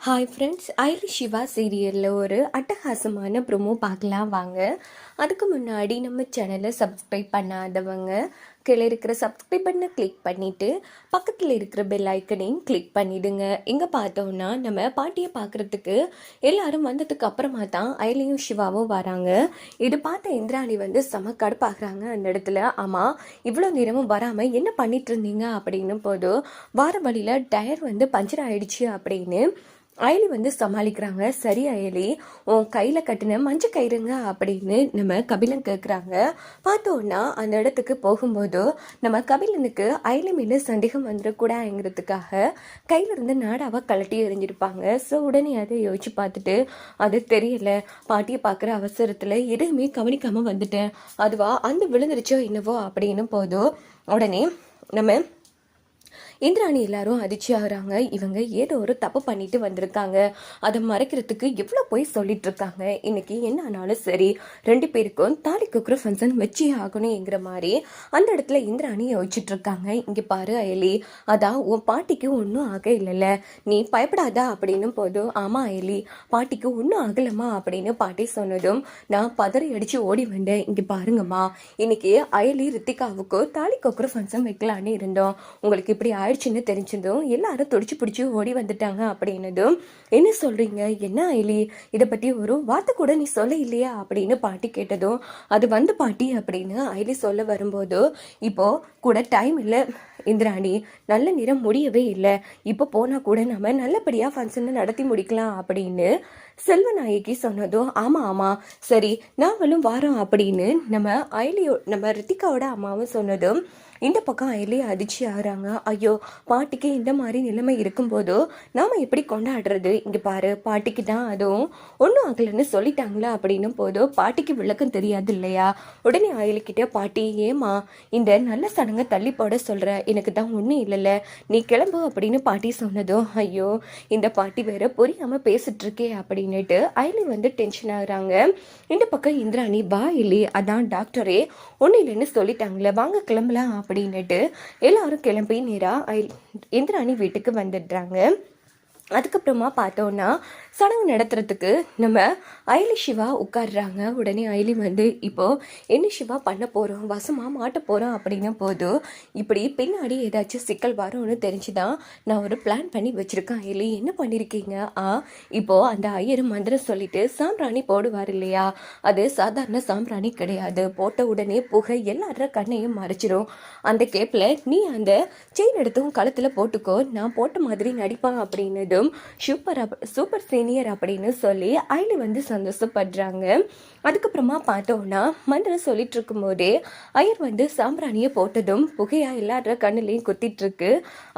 Hi friends ஐலி Siva சீரியலில் ஒரு அட்டகாசமான ப்ரோமோ பார்க்கலாம் வாங்க. அதுக்கு முன்னாடி நம்ம சேனலை சப்ஸ்கிரைப் பண்ணாதவங்க கீழே இருக்கிற சப்ஸ்கிரைப் பண்ணை கிளிக் பண்ணிவிட்டு பக்கத்தில் இருக்கிற பெல் ஐக்கனையும் கிளிக் பண்ணிவிடுங்க இங்கே பார்த்தோன்னா நம்ம பாட்டியை பார்க்குறதுக்கு எல்லாரும் வந்ததுக்கு அப்புறமா தான் ஐலியும் சிவாவும் வராங்க. இது பார்த்த இந்திராணி வந்து செம கடுப்பாகிறாங்க அந்த இடத்துல. ஆமாம் இவ்வளோ நேரமும் வராமல் என்ன பண்ணிட்டு இருந்தீங்க? அப்படின்னும் போது வார வழியில் டயர் வந்து பஞ்சர் ஆயிடுச்சு அப்படின்னு அயலி வந்து சமாளிக்கிறாங்க. சரி அயலி உன் கையில் கட்டின மஞ்சள் கயிறுங்க அப்படின்னு நம்ம கபிலன் கேட்குறாங்க பார்த்தோன்னா அந்த இடத்துக்கு போகும்போது நம்ம கபிலனுக்கு அயலி மேலே சந்தேகம் வந்துடக்கூடாதுங்கிறதுக்காக கையிலிருந்து நாடாவை கழட்டி எறிஞ்சிருப்பாங்க. ஸோ உடனே அதை யோசிச்சு பார்த்துட்டு அது தெரியல. பாட்டியை பார்க்குற அவசரத்தில் எதுவுமே கவனிக்காமல் வந்துட்டேன். அதுவா அந்த விழுந்துருச்சோ என்னவோ அப்படின்னு போதும். உடனே நம்ம இந்திராணி எல்லாரும் அதிர்ச்சியாகிறாங்க. இவங்க ஏதோ ஒரு தப்பு பண்ணிட்டு வந்திருக்காங்க. அதை மறைக்கிறதுக்கு எவ்வளோ போய் சொல்லிட்டு இருக்காங்க இன்னைக்கு என்ன ஆனாலும் சரி ரெண்டு பேருக்கும் தாலி குக்குற ஃபங்க்ஷன் வச்சே ஆகணுங்கிற மாதிரி அந்த இடத்துல இந்திராணி யோசிச்சுட்டு இருக்காங்க இங்கே பாரு அயலி. அதான் உன் பாட்டிக்கு ஒன்றும் ஆக இல்லைல்ல நீ பயப்படாதா அப்படின்னு போதும். ஆமா அயலி. பாட்டிக்கு ஒன்றும் ஆகலம்மா அப்படின்னு பாட்டி சொன்னதும் நான் பதறி அடிச்சு ஓடி வந்தேன். இங்கே பாருங்கம்மா. இன்னைக்கு அயலி ரித்திகாவுக்கு தாலி கொக்குற ஃபங்க்ஷன் வைக்கலான்னு இருந்தோம். உங்களுக்கு இப்படி ஆயிடுச்சுன்னு தெரிஞ்சதும் எல்லாரும் துடிச்சு பிடிச்சி ஓடி வந்துட்டாங்க அப்படின்னதும் என்ன சொல்றீங்க? என்ன ஐலி இதை பத்தி ஒரு வார்த்தை கூட நீ சொல்ல இல்லையா அப்படின்னு பாட்டி கேட்டதும் அது வந்து பாட்டி அப்படின்னு அயலி சொல்ல வரும்போது இப்போ கூட டைம் இல்லை. இந்திராணி நல்ல நிறம் முடியவே இல்லை. இப்போ போனால் கூட நம்ம நல்லபடியாக ஃபங்க்ஷனை நடத்தி முடிக்கலாம் அப்படின்னு செல்வநாயகி சொன்னதும் ஆமாம் ஆமாம் சரி நாங்களும் வாரோம் அப்படின்னு நம்ம அயலியோ நம்ம ரித்திகாவோட அம்மாவும் சொன்னதும் இந்த பக்கம் அயலி அதிர்ச்சி ஆகிறாங்க. ஐயோ பாட்டிக்கு இந்த மாதிரி நிலைமை இருக்கும்போதோ நாம் எப்படி கொண்டாடுறது? இங்கே பாரு பாட்டிக்கு தான் அதுவும் ஒன்றும் ஆகலைன்னு சொல்லிட்டாங்களா அப்படின்னும் போதும் பாட்டிக்கு விளக்கம் தெரியாது இல்லையா? உடனே அயலிக்கிட்ட பாட்டி ஏமா இந்த நல்ல சடங்கை தள்ளி போட சொல்கிற எனக்கு தான் ஒன்றும் இல்லைல்ல. நீ கிளம்பு அப்படின்னு பாட்டி சொன்னதும் ஐயோ இந்த பாட்டி வேற புரியாமல் பேசிட்டு அப்படின்னுட்டு அயலி வந்து டென்ஷன் ஆகுறாங்க. இந்த பக்கம் இந்திராணி வா இல்லி அதான் டாக்டரே ஒன்றும் இல்லைன்னு சொல்லிட்டாங்களே வாங்க கிளம்பலாம் அப்படின்னுட்டு எல்லாரும் கிளம்பி நேராக இந்திராணி வீட்டுக்கு வந்துடுறாங்க. அதுக்கப்புறமா பார்த்தோன்னா சடங்கு நடத்துறதுக்கு நம்ம அயலி சிவா உட்காடுறாங்க உடனே அயலி வந்து இப்போது என்ன சிவா பண்ண போகிறோம் வசமாக மாட்ட போகிறோம் அப்படின்னும் போதும் இப்படி பின்னாடி ஏதாச்சும் சிக்கல் வரும்னு தெரிஞ்சு தான் நான் ஒரு பிளான் பண்ணி வச்சுருக்கேன். அயலி என்ன பண்ணியிருக்கீங்க ஆ இப்போது அந்த ஐயர் மந்திரம் சொல்லிட்டு சாம்பிராணி போடுவார் இல்லையா? அது சாதாரண சாம்பிராணி கிடையாது. போட்ட உடனே புகை எல்லார கண்ணையும் மறைச்சிரும். அந்த கேப்பில் நீ அந்த செயின் எடுத்தும் கழுத்தில் போட்டுக்கோ. நான் போட்ட மாதிரி நடிப்பேன் அப்படின்னதும் சூப்பர் சூப்பர் சீன் சீனியர் அப்படின்னு சொல்லி அயலி வந்து சந்தோஷப்படுறாங்க. அதுக்கப்புறமா பார்த்தோன்னா மந்திரம் சொல்லிட்டு இருக்கும்போதே ஐயர் வந்து சாம்பிராணியை போட்டதும் புகையா எல்லார கண்ணுலையும் குத்திட்டு இருக்கு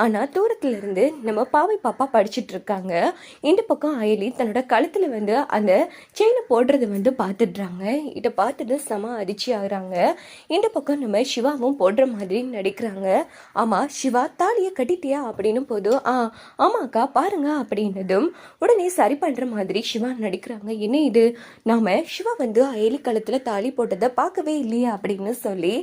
ஆனால் தூரத்துல இருந்து நம்ம பாவை பாப்பா படிச்சுட்டு இருக்காங்க இந்த பக்கம் அயலி தன்னோட கழுத்துல வந்து அந்த செயினை போடுறது வந்து பார்த்துடுறாங்க. இதை பார்த்துட்டு செம அதிர்ச்சி ஆகுறாங்க. இந்த பக்கம் நம்ம சிவாவும் போடுற மாதிரி நடிக்கிறாங்க. ஆமா சிவா தாலியை கட்டிட்டியா அப்படின்னு போதும் ஆ ஆமாக்கா பாருங்க அப்படின்னதும் உடனே சரி பண்ற மாதிரி சிவா நடிக்கிறாங்க. என்ன இது? நாம் சிவா வந்து அயலி களத்தில் தாலி போட்டதை பார்க்கவே இல்லையே அப்படின்னு சொல்லி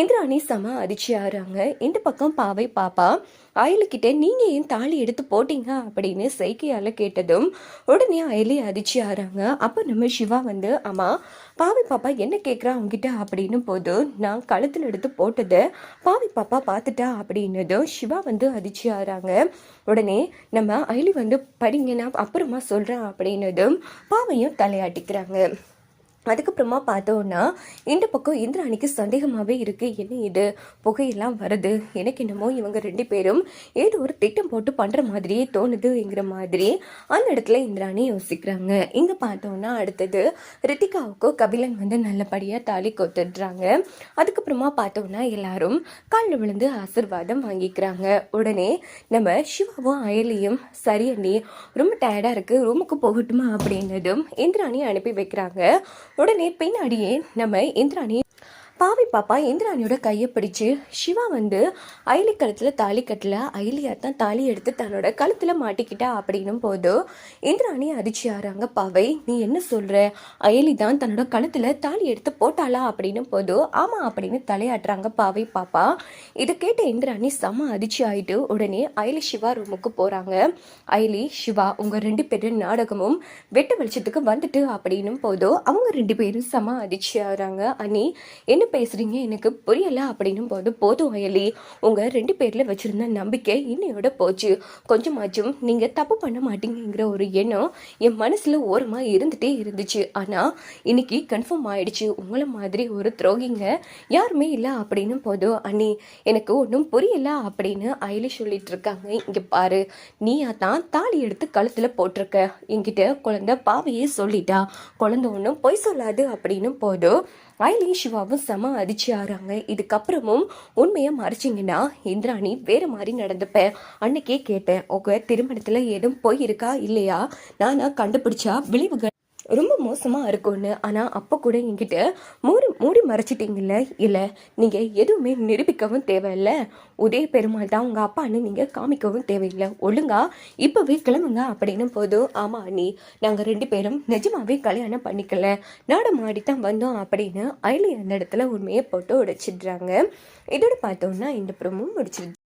இந்திராணி செம அதிர்ச்சி ஆகிறாங்க. இந்த பக்கம் பாவை பாப்பா அயலுக்கிட்ட நீங்கள் ஏன் தாலி எடுத்து போட்டீங்க அப்படின்னு சைக்கையால் கேட்டதும் உடனே அயலி அதிர்ச்சி ஆகிறாங்க. அப்போ நம்ம சிவா வந்து ஆமாம் பாவி பாப்பா என்ன கேட்குறா அவங்ககிட்ட அப்படின்னு போது நான் கழுத்தில் எடுத்து போட்டதை பாவி பாப்பா பார்த்துட்டா அப்படின்னதும் சிவா வந்து அதிர்ச்சி ஆகிறாங்க. உடனே நம்ம அயலி வந்து படிங்க நான் அப்புறமா சொல்கிறேன் அப்படின்னதும் பாவையும் தலையாட்டிக்கிறாங்க. அதுக்கப்புறமா பார்த்தோன்னா இந்த பக்கம் இந்திராணிக்கு சந்தேகமாகவே இருக்குது என்ன இது? புகையெல்லாம் வருது. எனக்கு என்னமோ இவங்க ரெண்டு பேரும் ஏதோ ஒரு திட்டம் போட்டு பண்ணுற மாதிரியே தோணுதுங்கிற மாதிரி அந்த இடத்துல இந்திராணி யோசிக்கிறாங்க. இங்கே பார்த்தோன்னா அடுத்தது ரித்திகாவுக்கும் கபிலன் வந்து நல்லபடியாக தாலி கொத்துடுறாங்க. அதுக்கப்புறமா பார்த்தோன்னா எல்லாரும் காலில் விழுந்து ஆசிர்வாதம் வாங்கிக்கிறாங்க. உடனே நம்ம சிவாவும் அயலியும் சரி அண்ணி ரொம்ப டயர்டாக இருக்குது ரூமுக்கு போகட்டுமா? அப்படின்னதும் இந்திராணி அனுப்பி வைக்கிறாங்க. உடனே பின்னாடியே நம்ம இந்திராணி பாவி பாப்பா இந்திராணியோட கையை பிடிச்சு சிவா வந்து அயலி கழுத்தில் தாலி கட்டல அயலியா தான் தாலி எடுத்து தன்னோட கழுத்தில் மாட்டிக்கிட்டா அப்படின்னும் போது இந்திராணி அதிர்ச்சி ஆறாங்க. பாவை நீ என்ன சொல்கிற அயலி தான் தன்னோட கழுத்தில் தாலி எடுத்து போட்டாளா அப்படின்னும் போது ஆமாம் அப்படின்னு தலையாட்டுறாங்க பாவை பாப்பா. இதை கேட்ட இந்திராணி செம அதிர்ச்சி ஆயிட்டு உடனே அயலி சிவா ரூமுக்கு போகிறாங்க அயலி சிவா உங்கள் ரெண்டு பேரும் நாடகமும் வெட்ட வெளிச்சத்துக்கு வந்துட்டு அப்படின்னும் போதோ அவங்க ரெண்டு பேரும் செம அதிர்ச்சி ஆகிறாங்க அனி என்ன பேசுறீங்க? எனக்கு புரியல அப்படின்னும் போது போதும் அயலி. உங்க ரெண்டு பேர்ல வச்சிருந்த நம்பிக்கை இன்னையோட போச்சு. கொஞ்சமாச்சும் நீங்க தப்பு பண்ண மாட்டீங்கிற ஒரு எண்ணம் என் மனசுல ஓரமா இருந்துட்டே இருந்துச்சு. ஆனா இன்னைக்கு கன்ஃபார்ம் ஆயிடுச்சு. உங்களை மாதிரி ஒரு துரோகிங்க யாருமே இல்லை அப்படின்னும் போது அண்ணி எனக்கு ஒன்றும் புரியல அப்படின்னு அயலி சொல்லிட்டு இருக்காங்க. இங்க பாரு. நீயா தான் தாலி எடுத்து கழுத்துல போட்டிருக்க. என்கிட்ட குழந்தை பாவையே சொல்லிட்டா. குழந்தை ஒன்றும் பொய் சொல்லாது அப்படின்னும் போதும் அயலி சிவாவும் செம அதிர்ச்சி ஆறாங்க. இதுக்கப்புறமும் உண்மையை மறைச்சிங்கன்னா இந்திராணி வேற மாதிரி நடந்துப்பேன் அன்னைக்கே கேட்டேன் உங்க திருமணத்துல ஏதும் போயிருக்கா இல்லையா? நானா கண்டுபிடிச்சா விளைவுகள் ரொம்ப மோசமாக இருக்கும்னு ஆனால் அப்போ கூட என்கிட்ட மூடி மூடி மறைச்சிட்டிங்கல்ல? இல்லை நீங்கள் எதுவுமே நிரூபிக்கவும் தேவையில்ல. உதய பெருமாள் தான் உங்கள் அப்பான்னு நீங்கள் காமிக்கவும் தேவையில்லை. ஒழுங்கா இப்போவே கிளம்புங்க அப்படின்னு போதும். ஆமாம் அண்ணி. நாங்கள் ரெண்டு பேரும் நிஜமாவே கல்யாணம் பண்ணிக்கல. நாடம் மாடி தான் வந்தோம் அப்படின்னு அயலி அந்த இடத்துல உண்மையை போட்டு உடைச்சிடுறாங்க. இதோட பார்த்தோம்னா இந்த ப்ரோமும் முடிச்சிருச்சு.